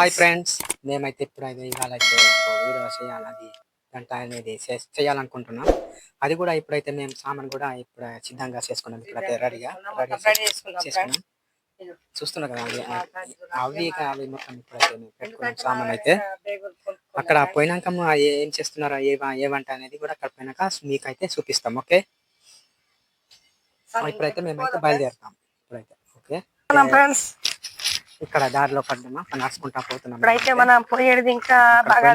Hi friends మేమైతే ఇప్పుడు అయితే ఇవాళ అయితే వీడియో చేయాలి అది గంట అనేది చేయాలనుకుంటున్నాం. అది కూడా ఇప్పుడైతే మేము సామాన్ కూడా ఇప్పుడు సిద్ధంగా చేసుకున్నాం. ఇప్పుడైతే రెడీగా రెడీ చేసుకున్నాం. చూస్తున్నారు కదా అవి అవి. అవి మొత్తం ఇప్పుడైతే మేము పెట్టుకున్నాం సామాన్ అయితే. అక్కడ పోయినాక ఏ- చేస్తున్నారో ఏ ఏ వంట అనేది కూడా అక్కడ పోయినాక మీకైతే చూపిస్తాం ఓకే? ఇప్పుడైతే మేమైతే బయలుదేరుతాం ఇప్పుడైతే ఓకే? ఫ్రెండ్స్ ఇక్కడ దారిలో పడ్డామా? నడుచుకుంటా పోతున్నాం ఇప్పుడైతే మనం పోయేది ఇంకా బాగా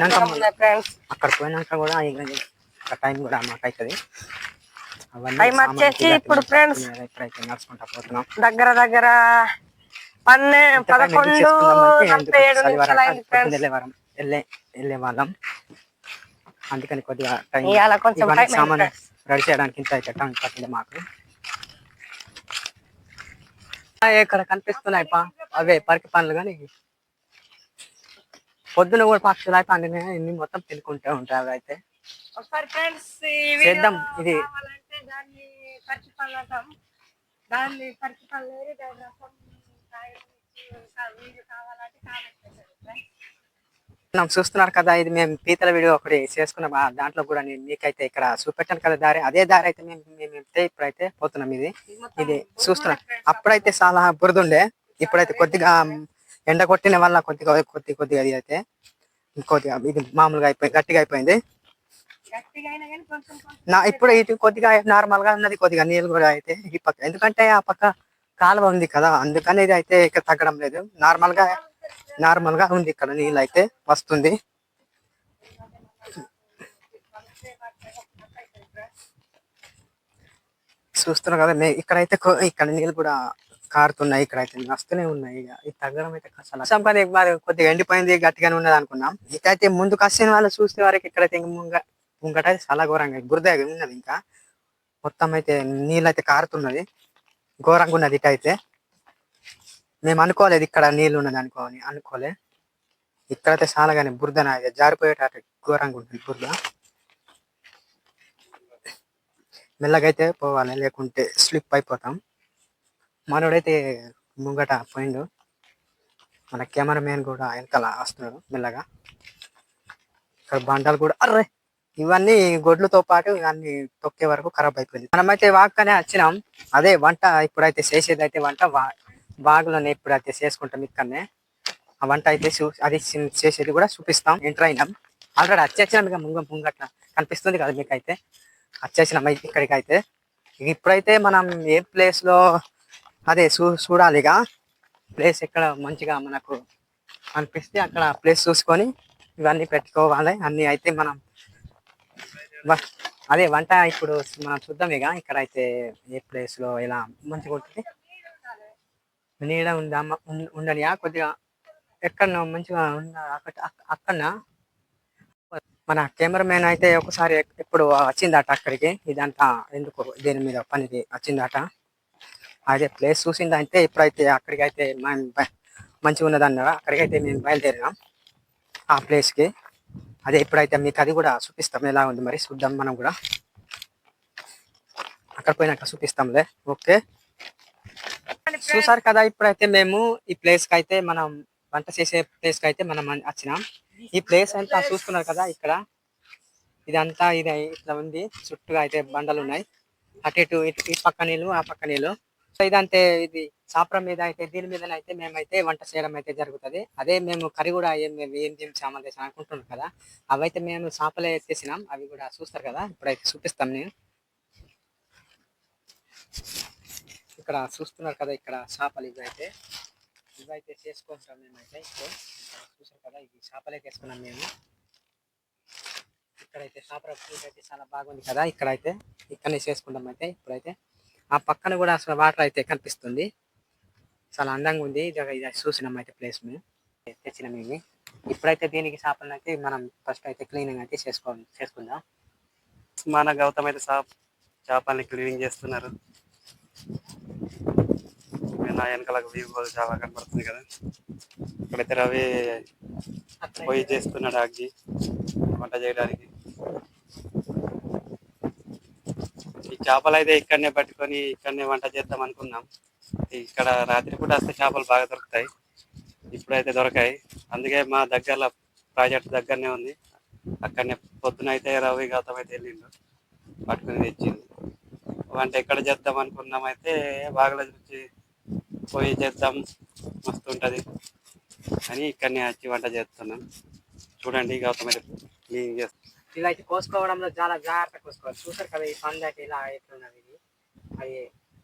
ఫ్రెండ్స్ అక్కడ పోయినాక కూడా టైం కూడా మాకు అవుతుంది వచ్చేసి ఇప్పుడు. ఇప్పుడైతే నడుచుకుంటా పోతున్నాం. దగ్గర దగ్గర పన్నె పదకొండు ఫ్రెండ్స్ వెళ్ళే వెళ్ళే అందుకని కొద్దిగా టైం కొంచెం సామాన్ రెడీ చేయడానికి ఇంత అయితే టైం పట్టింది మాకు. ఇక్కడ కనిపిస్తున్నాయి పా? అవే పరికి పనులు కానీ పొద్దున కూడా పక్షులు అన్ని ఇన్ని మొత్తం తినుకుంటూ ఉంటాయి అవి అయితే. చేద్దాం. ఇది. దాన్ని మనం చూస్తున్నారు కదా ఇది మేము పీతల వీడియో ఒకటి చేసుకున్నాం దాంట్లో కూడా నేను మీకైతే ఇక్కడ చూపెట్టాను కదా దారి. అదే దారి అయితే మేము మేము అయితే ఇప్పుడైతే పోతున్నాం ఇది. ఇది చూస్తున్నాం. అప్పుడైతే చాలా బురద ఉండే ఇప్పుడైతే కొద్దిగా ఎండ కొట్టిన వల్ల కొద్దిగా కొద్ది కొద్దిగా ఇది అయితే కొద్దిగా ఇది మామూలుగా అయిపోయింది గట్టిగా అయిపోయింది. నా ఇప్పుడు ఇటు కొద్దిగా నార్మల్గా ఉన్నది కొద్దిగా నీళ్ళు కూడా అయితే ఈ పక్క. ఎందుకంటే ఆ పక్క కాలువ ఉంది కదా అందుకని ఇది అయితే ఇక్కడ తగ్గడం లేదు. నార్మల్గా నార్మల్గా ఉంది ఇక్కడ నీళ్ళు అయితే వస్తుంది. చూస్తున్నారు కదా మే- ఇక్కడైతే ఇక్కడ నీళ్ళు కూడా కారుతున్నాయి ఇక్కడైతే వస్తూనే ఉన్నాయి. ఇక ఇది తగ్గడం అయితే కష్టం. వర్షం పని కొద్దిగా ఎండిపోయింది గట్టిగానే ఉన్నది అనుకున్నాం. ఇకైతే ముందుకు వచ్చిన వాళ్ళు చూసే వరకు ఇక్కడైతే ఇంక ముంగ ముంగట చాలా ఘోరంగా బురద ఉన్నది ఇంకా. మొత్తం అయితే నీళ్ళు అయితే కారుతున్నది. ఘోరంగా ఉన్నది ఇటైతే మేము అనుకోలేదు ఇక్కడ నీళ్ళు ఉన్నది అనుకోని అనుకోలే. ఇక్కడైతే చాలా కానీ బురద నాయ జారిపోయేటట్టు ఘోరంగా ఉంటుంది బురద. మెల్లగైతే పోవాలి లేకుంటే స్లిప్ అయిపోతాం. మనోడైతే ముంగట పోయిండు. మన కెమెరామెన్ కూడా వెనకాల వస్తున్నాడు మెల్లగా. ఇక్కడ బండలు కూడా అర్రే! ఇవన్నీ గొడ్లతో పాటు ఇవన్నీ తొక్కే వరకు ఖరాబ్ అయిపోయింది. మనమైతే వాక్కనే వచ్చినాం. అదే వంట ఇప్పుడైతే చేసేది అయితే వంట బాగులోనే ఇప్పుడు అయితే చేసుకుంటాం ఇక్కడనే. ఆ వంట అయితే అది చేసేది కూడా చూపిస్తాం. ఎంటర్ అయినాం. ఆల్రెడీ వచ్చేసినాం ఇక ముంగ ముంగట్ల కనిపిస్తుంది కదా మీకు అయితే వచ్చేసినాం అయితే ఇక్కడికి అయితే ఇప్పుడైతే మనం ఏ ప్లేస్లో అదే చూ చూడాలి ఇక. ప్లేస్ ఎక్కడ మంచిగా మనకు అనిపిస్తే అక్కడ ప్లేస్ చూసుకొని ఇవన్నీ పెట్టుకోవాలి. అన్ని అయితే మనం అదే వంట ఇప్పుడు మనం చూద్దాం ఇక. ఇక్కడైతే ఏ ప్లేస్లో ఎలా మంచిగా ఉంటుంది. నీడ ఉందా? ఉండనియా కొద్దిగా ఎక్కడ మంచిగా ఉందా అక్కడ అక్కడ మన కెమెరామెన్ అయితే ఒకసారి ఎప్పుడు వచ్చిందట అక్కడికి. ఇదంతా ఎందుకు దీని మీద పనికి వచ్చిందట. అదే ప్లేస్ చూసిందంటే ఇప్పుడైతే అక్కడికి అయితే మంచిగా ఉన్నదన్నారు? అక్కడికైతే మేము బయలుదేరినాం ఆ ప్లేస్కి. అదే ఇప్పుడైతే మీకు అది కూడా చూపిస్తాం. ఎలా ఉంది మరి? చూద్దాం మనం కూడా. అక్కడ పోయినాక చూపిస్తాంలే. ఓకే. చూసారు కదా ఇప్పుడైతే మేము ఈ ప్లేస్కి అయితే మనం వంట చేసే ప్లేస్కి అయితే మనం వచ్చినాం. ఈ ప్లేస్ అంతా చూసుకున్నారు కదా ఇక్కడ. ఇదంతా ఇది ఇట్లా ఉంది. చుట్టూగా అయితే బండలు ఉన్నాయి. అటు ఇటు ఇటు ఈ పక్క నీళ్ళు ఆ పక్క నీళ్ళు. సో ఇదంతే ఇది చాపర మీద అయితే దీని మీద అయితే మేమైతే వంట చేయడం అయితే జరుగుతుంది. అదే మేము కర్రీ కూడా ఏం మేము ఏం ఏం చేసాం అనుకుంటున్నాం కదా. అవైతే మేము చేపలే ఎత్తేసినాం అవి కూడా చూస్తారు కదా. ఇప్పుడైతే చూపిస్తాం నేను. ఇక్కడ చూస్తున్నారు కదా ఇక్కడ చేపలు ఇవైతే అయితే. ఇవైతే చేసుకుంటాం మేమైతే ఇప్పుడు. చూసారు కదా ఇవి చేపలే చేసుకున్నాం మేము. ఇక్కడైతే చేపల అయితే చాలా బాగుంది కదా ఇక్కడైతే. ఇక్కడనే చేసుకుంటాం అయితే ఇప్పుడైతే. ఆ పక్కన కూడా అసలు వాటర్ అయితే కనిపిస్తుంది. చాలా అందంగా ఉంది. ఇది చూసినాం అయితే ప్లేస్ మేము. తెచ్చినాం ఇవి. ఇప్పుడైతే దీనికి చేపలను అయితే మనం ఫస్ట్ అయితే క్లీనింగ్ అయితే చేసుకో చేసుకుందాం. మన గౌతమ్ అయితే చేపల్ని క్లీనింగ్ చేస్తున్నారు. నా వెనకాల వ్యూ చాలా కనపడుతుంది కదా. ఇక్కడైతే రవి పొయ్యి చేస్తున్నాడు అగ్గి వంట చేయడానికి. ఈ చేపలు అయితే ఇక్కడనే పట్టుకొని ఇక్కడనే వంట చేద్దాం అనుకున్నాం. ఇక్కడ రాత్రి పూట వస్తే చేపలు బాగా దొరుకుతాయి. ఇప్పుడైతే దొరకాయి. అందుకే మా దగ్గరలో ప్రాజెక్ట్ దగ్గరనే ఉంది. అక్కడనే పొద్దున అయితే రవి గౌతమ్ అయితే వెళ్ళిండు. పట్టుకుని తెచ్చింది వంట ఎక్కడ చేద్దాం అనుకున్నాం అయితే బాగల చూసి పోయి చేద్దాం. మస్తు ఉంటుంది అని ఇక్కడనే వచ్చి వంట చేస్తున్నాం. చూడండి గౌతమ్ క్లీన్ చేస్తాం. ఇలా అయితే కోసుకోవడంలో చాలా జాగ్రత్త కోసుకోవాలి. చూసారు కదా ఈ పందాకి అయితే ఇలా ఎట్లున్నది ఇది. అది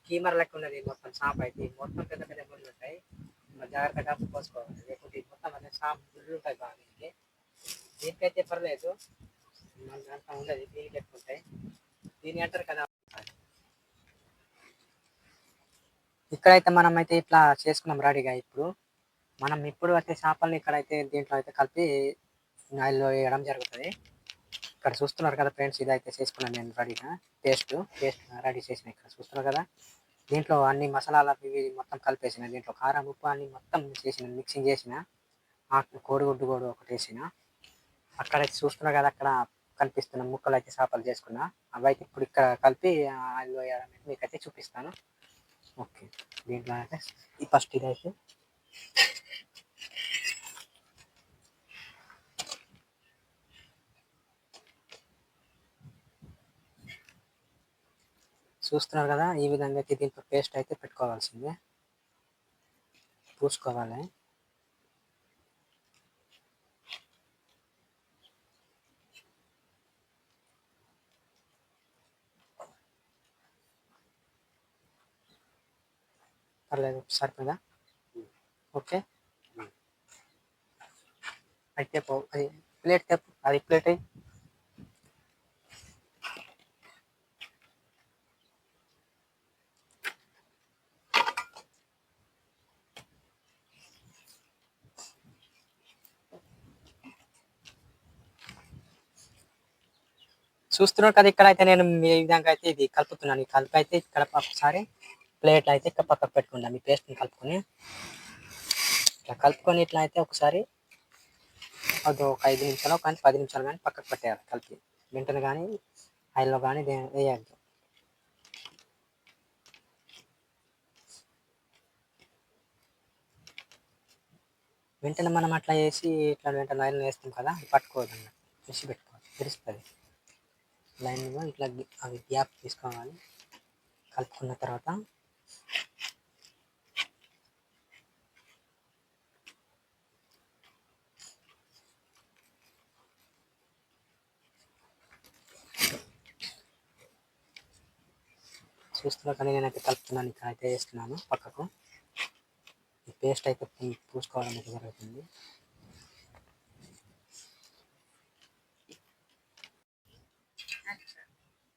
కీమర్ లెక్క ఉన్నది మొత్తం షాప్ అయితే. మొత్తం పెద్ద పెద్ద ముళ్ళు ఉంటాయి. జాగ్రత్తగా కోసుకోవాలి. లేకుంటే మొత్తం అదే షాప్ ముళ్ళు ఉంటాయి బాగా దీనికి. దీనికైతే పర్లేదు. మన దాంట్లో ఉండదు. దీనికి ఎక్కువ ఉంటాయి. దీని అంటారు కదా ఇక్కడైతే మనం అయితే ఇట్లా చేసుకున్నాం రెడీగా ఇప్పుడు. మనం ఇప్పుడు అయితే చేపల్ని ఇక్కడైతే దీంట్లో అయితే కలిపి ఆయిల్లో వేయడం జరుగుతుంది. ఇక్కడ చూస్తున్నారు కదా ఫ్రెండ్స్ ఇదైతే చేసుకున్నాను నేను రెడీగా. పేస్ట్ పేస్ట్ రెడీ చేసిన ఇక్కడ చూస్తున్నారు కదా. దీంట్లో అన్ని మసాలాలు ఇవి మొత్తం కలిపేసిన. దీంట్లో కారం ఉప్పు అన్ని మొత్తం చేసిన మిక్సింగ్ చేసిన. ఆ కోడిగుడ్డు కూడా ఒకటి వేసిన. అక్కడైతే చూస్తున్నారు కదా అక్కడ కనిపిస్తున్న ముక్కలు అయితే చేపలు చేసుకున్నా. అవి అయితే ఇప్పుడు ఇక్కడ కలిపి ఆయిల్లో వేయడం అయితే మీకైతే చూపిస్తాను. ఓకే. దీంట్లో అంటే ఈ ఫస్ట్ ఇది అయితే. చూస్తున్నారు కదా ఈ విధంగా అయితే దీంట్లో పేస్ట్ అయితే పెట్టుకోవాల్సిందే. పూసుకోవాలి. పర్లేదు సరిపోదా ఓకే. అయితే పో అది ప్లేట్ తెప్పు అది ప్లేట్ అయ్యి చూస్తున్నాడు కదా ఇక్కడ అయితే నేను మీ విధంగా అయితే ఇది కలుపుతున్నాను. ఈ కలుపు అయితే ఇక్కడ ఒకసారి ప్లేట్ అయితే ఇక్కడ పక్కకు పెట్టుకుందాం. ఈ పేస్ట్ని కలుపుకొని. ఇట్లా కలుపుకొని ఇట్లా అయితే ఒకసారి అది ఒక ఐదు నిమిషాలు కానీ పది నిమిషాలు కానీ పక్కకు పెట్టేయాలి కలిపి. వెంటనే కానీ ఆయిల్లో కానీ వేయద్దు. వెంటనే మనం అట్లా వేసి ఇట్లా వెంటనే ఆయిల్ వేస్తాం కదా పట్టుకోవద్దు అన్నట్టు మిసి పెట్టుకోవాలి. తెలుస్తుంది. లైన్గా ఇట్లా అవి గ్యాప్ తీసుకోవాలి. కలుపుకున్న తర్వాత చూస్తున్నా కానీ నేనైతే కలుపుతున్నాను ఇక్కడ అయితే వేస్తున్నాను పక్కకు. ఈ పేస్ట్ అయితే పూసుకోవడం అయితే జరుగుతుంది.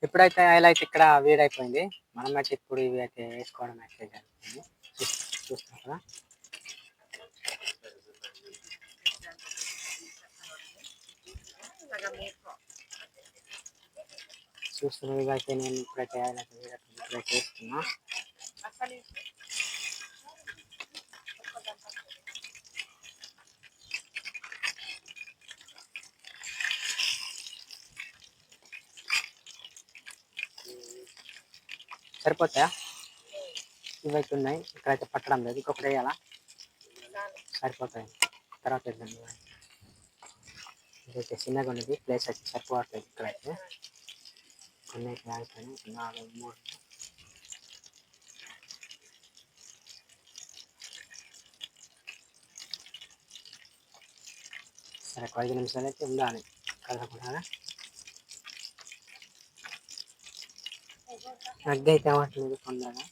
ఎప్పుడైతే ఆయిల్ అయితే ఇక్కడ వేడైపోయింది మనం అయితే ఇప్పుడు ఇవి అయితే వేసుకోవడం అయితే జరుగుతుంది. చూస్- చూస్తున్నాం కదా. చూస్తున్న ఇవి అయితే నేను ఇప్పుడైతే ఇప్పుడైతే వేస్తున్నా సరిపోతాయా? ఇవైతే ఉన్నాయి ఇక్కడైతే పట్టడం లేదు. ఇంకొకటి వేయాలా? సరిపోతాయి. తర్వాత వేద్దాం. ఇదైతే చిన్నగా ఉన్నది. ప్లేస్ అయితే సరిపోవట్లేదు ఇక్కడైతే. కొన్ని అయితే నాలుగు మూడు. సరే ఒక ఐదు నిమిషాలు అయితే ఉండాలి. కదలకుండా అగ్గి అయితే అవ్వట్లేదు తొందరగా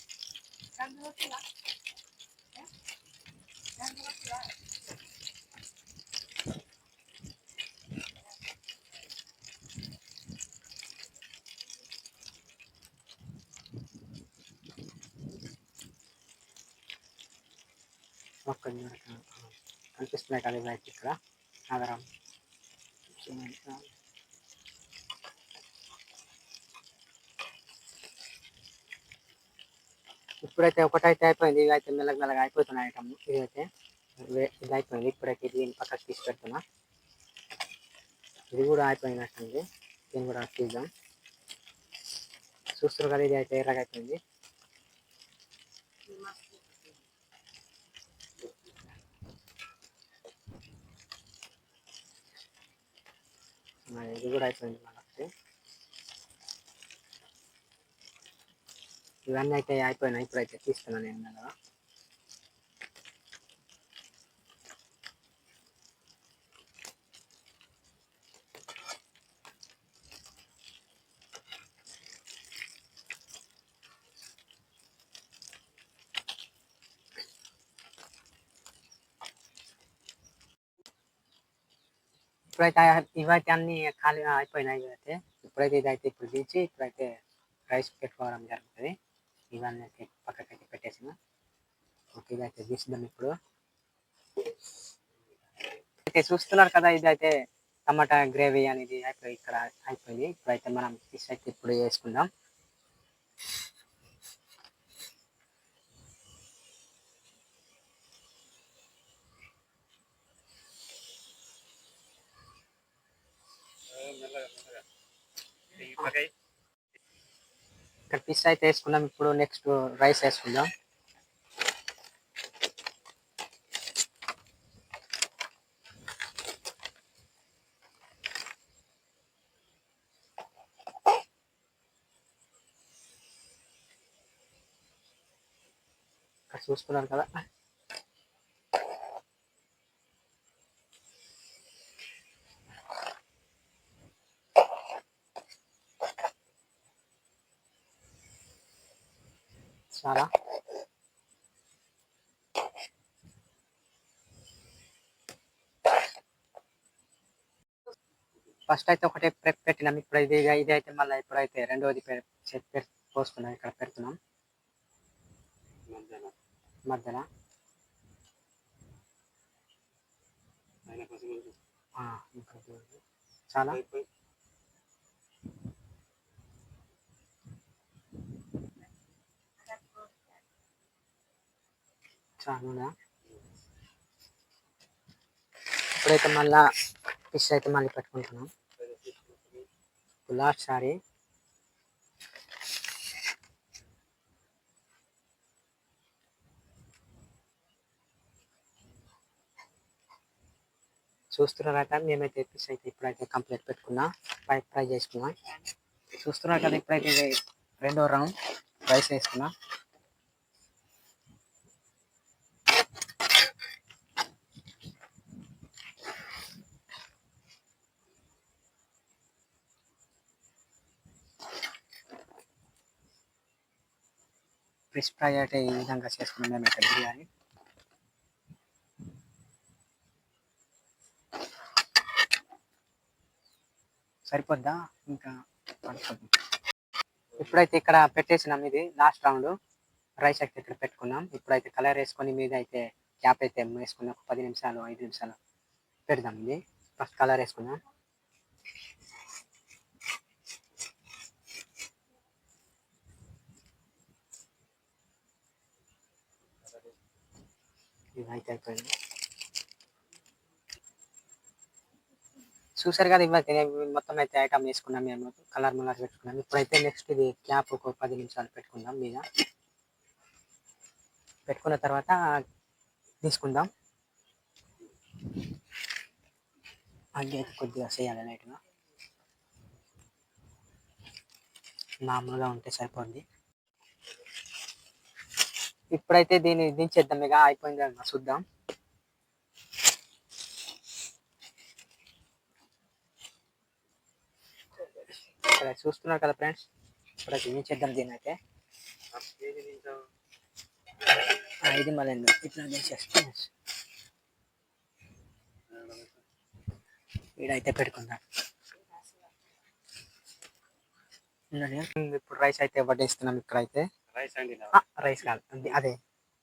ఒక్క కనిపిస్తున్నాయి కదా ఇక్కడ? నగరం ఇప్పుడైతే ఒకటైతే అయిపోయింది. ఇవి అయితే మెల్లగ మెల్లగా అయిపోతున్నాయి ఐటమ్ ఇదైతే ఇది అయిపోయింది ఇప్పుడైతే ఇది పక్కకు తీసి పెడుతున్నా ఇది కూడా అయిపోయినట్టుంది దీన్ని కూడా తీద్దాం. చూస్తారు కదా ఇది అయితే ఎర్రగా అయిపోయింది. ఇది కూడా అయిపోయింది. ఇవన్నీ అయితే అయిపోయినాయి. ఇప్పుడైతే తీస్తున్నాను నేను కదా ఇప్పుడైతే ఇవైతే అన్ని ఖాళీ అయిపోయినాయి ఇవైతే ఇప్పుడైతే ఇదైతే ఇప్పుడు దించి ఇప్పుడైతే రైస్ పెట్టుకోవడం జరుగుతుంది. ఇవన్నీ అయితే పక్కకైతే పెట్టేసిన. ఓకే ఇదైతే తీసిద్దాం ఇప్పుడు. అయితే చూస్తున్నారు కదా ఇదైతే టమాటా గ్రేవీ అనేది అయిపోయి ఇక్కడ అయిపోయింది. ఇప్పుడైతే మనం ఫిష్ అయితే ఇప్పుడు వేసుకుందాం. Okay. ఫిష్ అయితే వేసుకున్నాం ఇప్పుడు నెక్స్ట్ రైస్ వేసుకుందాం. చూసుకున్నారు కదా. చాలా ఫస్ట్ అయితే ఒకటే ప్రెప్ పెట్టినాం ఇప్పుడు ఇది ఇది అయితే మళ్ళీ ఇప్పుడైతే పె- పోస్తున్నాం ఇక్కడ పెడుతున్నాం. ఇది. చాలా? చాలా ఇప్పుడైతే మళ్ళా ఫిష్ అయితే మళ్ళీ పెట్టుకుంటున్నాం. లాస్ట్ సారీ. చూస్తున్నారు కదా మేమైతే ఫిష్ అయితే ఇప్పుడైతే కంప్లీట్ పెట్టుకున్నా ఫ్రై ఫ్రై చేసుకున్నాం. చూస్తున్నారు కదా ఇప్పుడైతే రెండో రౌండ్ రైస్ వేసుకున్నా. ఫిష్ ఫ్రై అయితే ఈ విధంగా చేసుకున్నాం మేము ఇక్కడ బిర్యానీ. సరిపోద్దా? ఇంకా పడుతుంది ఇప్పుడైతే ఇక్కడ పెట్టేసినాం ఇది లాస్ట్ రౌండ్ రైస్ అయితే ఇక్కడ పెట్టుకున్నాం. ఇప్పుడైతే కలర్ వేసుకొని మీద అయితే క్యాప్ అయితే వేసుకున్నాం ఒక పది నిమిషాలు ఐదు నిమిషాలు పెడదాం ఇది. ఫస్ట్ కలర్ వేసుకున్నాం ఇవైతే అయితే అయిపోయింది చూసారు కదా ఇవ్వాలి మొత్తం అయితే ఐటమ్ వేసుకున్నాం మేము. కలర్ మలర్ పెట్టుకున్నాం. ఇప్పుడైతే నెక్స్ట్ ఇది క్యాప్ ఒక పది నిమిషాలు పెట్టుకుందాం మీద. పెట్టుకున్న తర్వాత తీసుకుందాం. అగ్గి అయితే కొద్దిగా చేయాలి లైట్గా. మామూలుగా ఉంటే సరిపోద్ది. ఇప్పుడైతే దీన్ని దించేద్దాం ఇక అయిపోయింది అన్న చూద్దాం. ఇక్కడ చూస్తున్నారు కదా ఫ్రెండ్స్ ఇప్పుడైతే దించేద్దాం దీని అయితే ఇది మళ్ళీ ఇట్లా దించేస్తాం వీడైతే పెట్టుకుందాం. ఇప్పుడు రైస్ అయితే వడ్డిస్తున్నాం ఇక్కడైతే? రైస్ కాదు. అది-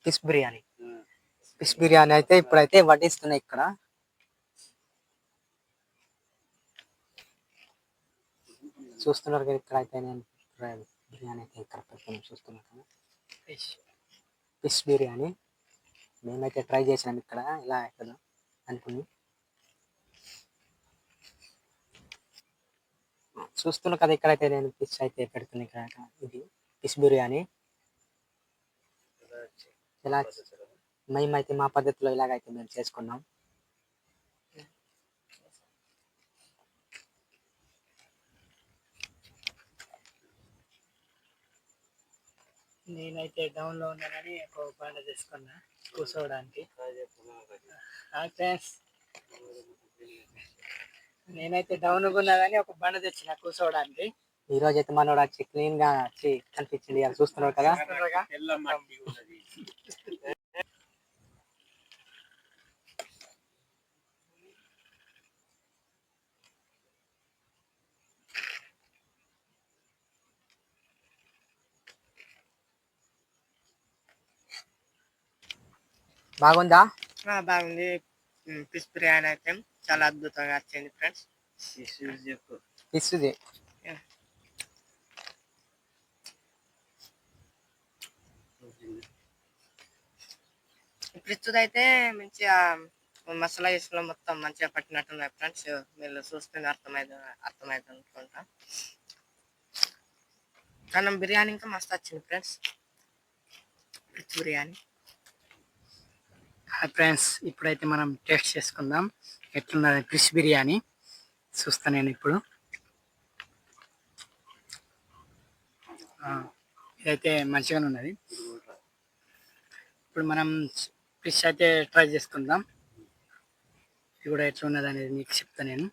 ఫిష్ బిర్యానీ. ఫిష్ బిర్యానీ అయితే ఇప్పుడైతే వడ్డిస్తున్నాయి ఇక్కడ. చూస్తున్నారు కదా ఇక్కడ అయితే నేను బిర్యానీ అయితే ఇక్కడ పెడుతున్నాను చూస్తున్నారు కదా. ఫిష్. ఫిష్ బిర్యానీ. మేమైతే ట్రై చేసినాం ఇక్కడ ఇలా అవుతుందో అనుకుని. చూస్తున్నా కదా ఇక్కడైతే నేను ఫిష్ అయితే పెడుతున్నా ఇక్కడ ఇది ఫిష్ బిర్యానీ. ఇలా మేమైతే మా పద్ధతిలో ఇలాగైతే మేము చేసుకున్నాం. నేనైతే డౌన్లో ఉన్నానని ఒక పాట చేసుకున్నా కూర్చోవడానికి. నేనైతే డౌన్ ఉన్నానని ఒక బండ తెచ్చిన కూర్చోవడానికి. ఈ రోజు అయితే మనోడు వచ్చి క్లీన్గా వచ్చి కనిపించింది. అది చూస్తున్నారు కదా? బాగుందా? బాగుంది. ఫిష్ బిర్యానీ అయితే చాలా అద్భుతంగా వచ్చింది ఫ్రెండ్స్ ఇస్తుంది ఇప్పుడు అయితే మంచిగా మసాలా వేసుకున్న మొత్తం మంచిగా పట్టినట్టున్నాయి ఫ్రెండ్స్ మీరు చూస్తే అర్థమైంది అర్థమైంది అనుకుంటా. కానీ బిర్యానీ ఇంకా మస్తు వచ్చింది friends fish biryani. Hi friends ఇప్పుడైతే మనం టేస్ట్ చేసుకుందాం. ఎట్లున్నది ఫిష్ బిర్యానీ? చూస్తా నేను ఇప్పుడు. ఇదైతే మంచిగానే ఉన్నది. ఇప్పుడు మనం ఫిష్ అయితే ట్రై చేసుకుందాం. ఇది కూడా ఎట్లున్నది అనేది మీకు చెప్తా నేను.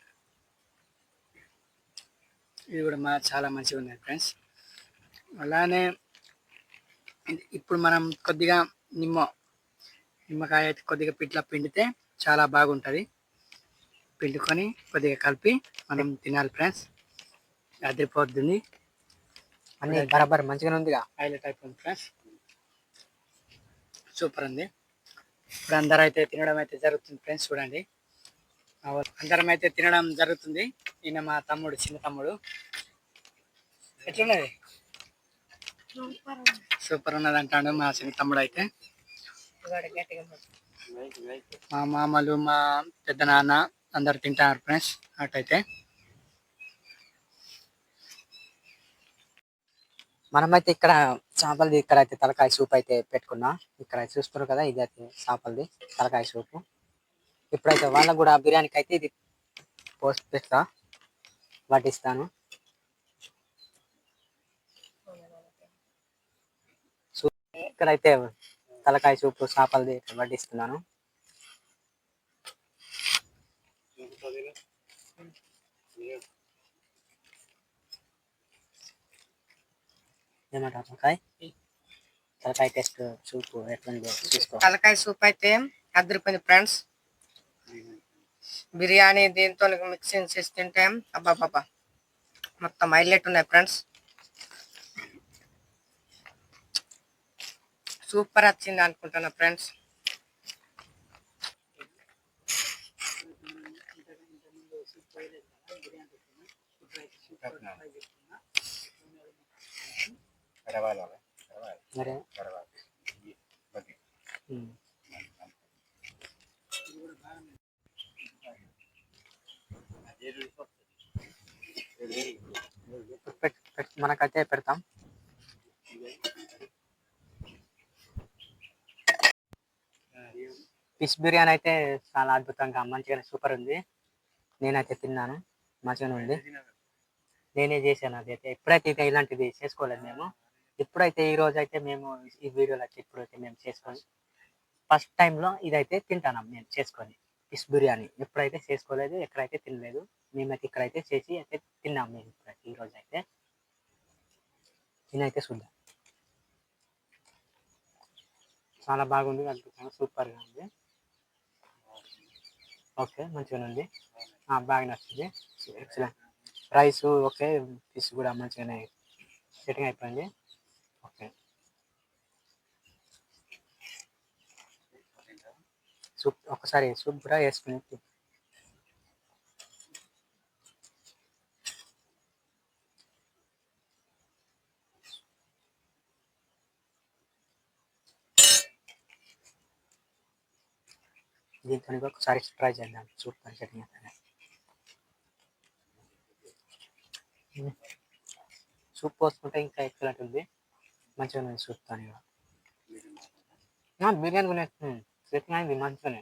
ఇది కూడా మా చాలా మంచిగా ఉన్నది ఫ్రెండ్స్. అలానే ఇప్పుడు మనం కొద్దిగా నిమ్మ నిమ్మకాయ అయితే కొద్దిగా పిట్ల పిండితే చాలా బాగుంటుంది. పిండుకొని కొద్దిగా కలిపి మనం తినాలి ఫ్రెండ్స్. అదిరిపోతుంది అన్ని బరాబర్ మంచిగానే ఉందిగా. హైలైట్ అయిపోయింది ఫ్రెండ్స్. సూపర్ ఉంది. ఇప్పుడు అందరూ అయితే తినడం అయితే జరుగుతుంది ఫ్రెండ్స్ చూడండి. అందరం అయితే తినడం జరుగుతుంది. ఈయన మా తమ్ముడు చిన్న తమ్ముడు. ఎట్లున్నది? సూపర్ ఉన్నది అంటాడు మా చిన్న తమ్ముడు అయితే మా మామలు మా పెద్ద నాన్న అందరు తింటారు ఫ్రెండ్స్ అటైతే. మనమైతే ఇక్కడ చేపలది ఇక్కడ అయితే తలకాయ సూప్ అయితే పెట్టుకున్నా. ఇక్కడ చూస్తున్నారు కదా ఇది అయితే చేపలది తలకాయ సూపు. ఇప్పుడైతే వాళ్ళకు కూడా బిర్యానీకి అయితే ఇది పోస్ట్ పెడతా వడ్డిస్తాను. ఇక్కడైతే తలకాయ సూపు చేపలది వడ్డిస్తున్నాను. ఏమంటారు తలకాయ తలకాయ టెస్ట్ సూపు ఎట్లుందో చూసుకో. తలకాయ సూప్ అయితే అదిరిపోయింది ఫ్రెండ్స్. బిర్యానీ దీంతో మిక్సింగ్ చేసి తింటే అబ్బాబాబా మొత్తం హైలైట్ ఉన్నాయి ఫ్రెండ్స్. సూపర్ వచ్చింది అనుకుంటున్నా ఫ్రెండ్స్. మరి మనకైతే పెడతాం ఫిష్ బిర్యానీ అయితే చాలా అద్భుతంగా మంచిగా సూపర్ ఉంది. నేనైతే తిన్నాను మంచిగానే ఉంది. నేనే చేశాను అది అయితే ఎప్పుడైతే ఇలాంటిది చేసుకోలేదు మేము. ఇప్పుడైతే ఈ రోజు అయితే మేము ఈ వీడియోలో అయితే ఇప్పుడైతే మేము చేసుకొని ఫస్ట్ టైంలో ఇదైతే తింటాను మేము చేసుకొని ఫిష్ బిర్యానీ. ఎప్పుడైతే చేసుకోలేదు ఎక్కడైతే తినలేదు మేమైతే ఇక్కడైతే చేసి అయితే తిన్నాం మేము ఇప్పుడైతే ఈ రోజు అయితే నేనైతే చూద్దాం చాలా బాగుంది అద్భుతంగా సూపర్గా ఉంది. ఓకే మంచిగా ఉంది. బాగా నచ్చింది. ఎక్సలెంట్ రైస్ ఓకే ఫిష్ కూడా మంచిగానే సెటింగ్ అయిపోయింది. సూప్ ఒకసారి సూప్ కూడా వేసుకుని దీంతో ఒకసారి ట్రై చేద్దాం సూప్ అని సూప్ పోసుకుంటే ఇంకా ఎక్సలెంట్ ఉంది. మంచిగా ఉంది సూప్ బిర్యానీ కూడా సెట్టింగ్ అయింది మంచిగానే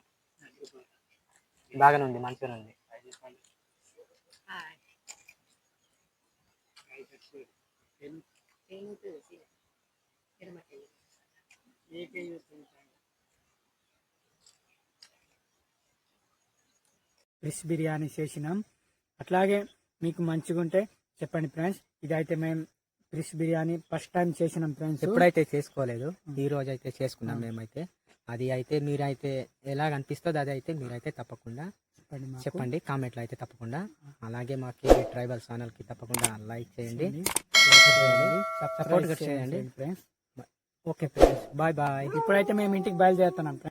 బాగానే ఉంది మంచిగానే ఉంది ఫిష్ బిర్యానీ చేసినాం. అట్లాగే మీకు మంచిగా ఉంటే చెప్పండి ఫ్రెండ్స్. ఇదైతే మేము ఫిష్ బిర్యానీ ఫస్ట్ టైం చేసినాం ఫ్రెండ్స్. ఎప్పుడైతే చేసుకోలేదు ఈ రోజు అయితే చేసుకున్నాం మేమైతే. అది అయితే మీరైతే ఎలాగ అనిపిస్తుందో అది అయితే మీరైతే తప్పకుండా చెప్పండి కామెంట్లో అయితే తప్పకుండా. అలాగే మా కేవీ ట్రైబల్ ఛానల్కి తప్పకుండా లైక్ చేయండి. సపోర్ట్ చేయండి. ఓకే ఫ్రెండ్స్ బాయ్ బాయ్ ఇప్పుడైతే మేము ఇంటికి బయలుదేరుతున్నాం